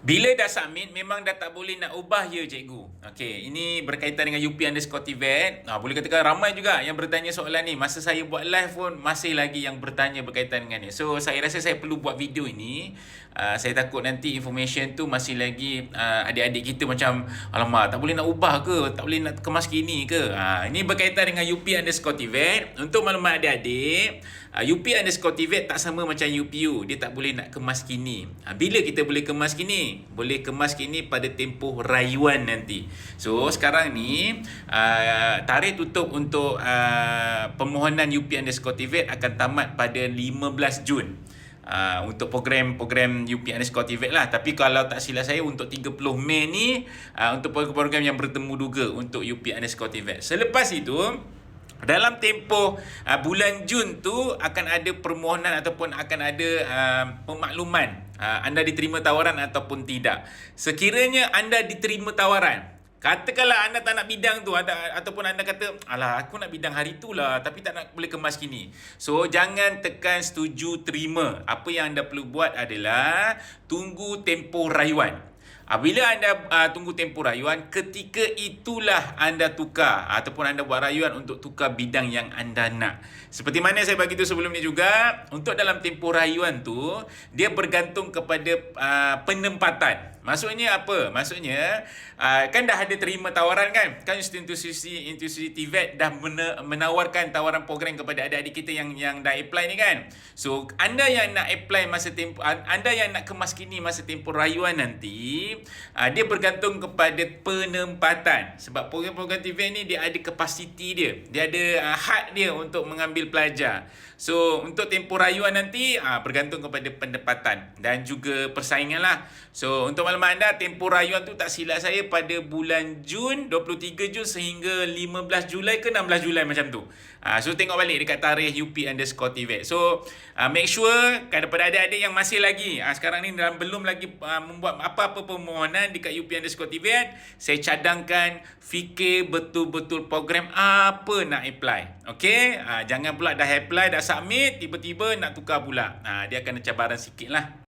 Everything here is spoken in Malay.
Bila dah submit, memang dah tak boleh nak ubah ya cikgu. Okey, ini berkaitan dengan UP underscore TVET. Ha, boleh katakan ramai juga yang bertanya soalan ni. Masa saya buat live pun, masih lagi yang bertanya berkaitan dengan ni. So, saya rasa saya perlu buat video ini. Uh, saya takut nanti information tu masih lagi uh, adik-adik kita macam, alamak, tak boleh nak ubah ke? Tak boleh nak kemas kini ke? Ha, ini berkaitan dengan UP underscore TVET. Untuk maklumat adik-adik, uh, UP underscore TVET tak sama macam UPU. Dia tak boleh nak kemas kini. Ha, bila kita boleh kemas kini? Boleh kemas kini pada tempoh rayuan nanti. So sekarang ni uh, tarikh tutup untuk uh, permohonan UP underscore TVET akan tamat pada 15 Jun. Uh, untuk program-program UP underscore TVET lah. Tapi kalau tak silap saya untuk 30 Mei ni uh, untuk program-program yang bertemu duga untuk UP underscore TVET. Selepas itu dalam tempoh uh, bulan Jun tu akan ada permohonan ataupun akan ada uh, pemakluman uh, anda diterima tawaran ataupun tidak. Sekiranya anda diterima tawaran, Katakanlah anda tak nak bidang tu ada, ataupun anda kata alah aku nak bidang hari tu lah tapi tak nak boleh kemas kini. So jangan tekan setuju terima. Apa yang anda perlu buat adalah tunggu tempoh rayuan. Bila anda uh, tunggu tempoh rayuan, ketika itulah anda tukar ataupun anda buat rayuan untuk tukar bidang yang anda nak. Seperti mana saya bagi tu sebelum ni juga, untuk dalam tempoh rayuan tu, dia bergantung kepada uh, penempatan. Maksudnya apa? Maksudnya uh, kan dah ada terima tawaran kan? Kan institusi institusi TVET dah menawarkan tawaran program kepada adik-adik kita yang yang dah apply ni kan. So anda yang nak apply masa tempoh anda yang nak kemas kini masa tempoh rayuan nanti, uh, dia bergantung kepada penempatan. Sebab program-program TVET ni dia ada kapasiti dia. Dia ada uh, had dia untuk mengambil pelajar. So untuk tempoh rayuan nanti uh, bergantung kepada pendapatan dan juga persaingan lah. So untuk maklumat anda tempoh rayuan tu tak silap saya pada bulan Jun 23 Jun sehingga 15 Julai ke 16 Julai macam tu. Uh, so tengok balik dekat tarikh UP underscore TVET. So uh, make sure kepada adik-adik yang masih lagi uh, sekarang ni dalam belum lagi uh, membuat apa-apa permohonan dekat UP underscore TVET. Saya cadangkan fikir betul-betul program apa nak apply. Okay? Uh, jangan pula dah apply dah submit tiba-tiba nak tukar pula. Ha, dia akan ada cabaran sikit lah.